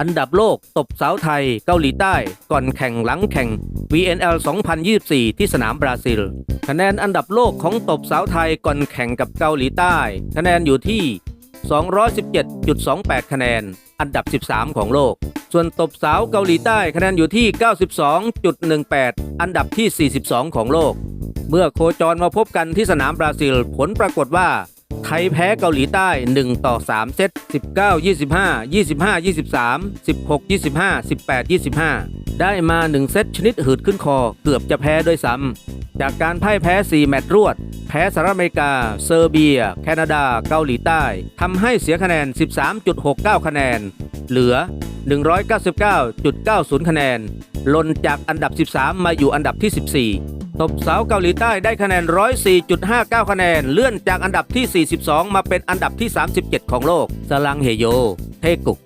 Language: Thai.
อันดับโลกตบสาวไทยเกาหลีใต้ ก่อนแข่งหลังแข่ง VNL 2024 ที่สนามบราซิล คะแนนอันดับโลกของตบสาวไทยก่อนแข่งกับเกาหลีใต้ คะแนนอยู่ที่ 217.28 คะแนน อันดับ 13 ของโลก ส่วนตบสาวเกาหลีใต้คะแนนอยู่ที่ 92.18 อันดับที่ 42 ของโลก เมื่อโคจรมาพบกันที่สนามบราซิล ผลปรากฏว่า ทยแพ้เกาหลีใต้ 1 ต่อ 3 เซต 19 25 25 23 16 25 18 25 ได้มา 1 เซตชนิดหืดขึ้นคอ เกือบจะแพ้ด้วยซ้ำ จากการพ่ายแพ้ 4 แมตช์รวด แพ้สหรัฐอเมริกา เซอร์เบีย แคนาดา เกาหลีใต้ทำให้เสียคะแนน 13.69 คะแนน เหลือ 199.90 คะแนนหล่นจากอันดับ 13 มาอยู่อันดับที่ 14 ตบสาวเกาหลีใต้ได้คะแนน 104.59 คะแนน เลื่อนจากอันดับที่ 42 มาเป็นอันดับที่ 37 ของโลกสลังเฮโย เทกุก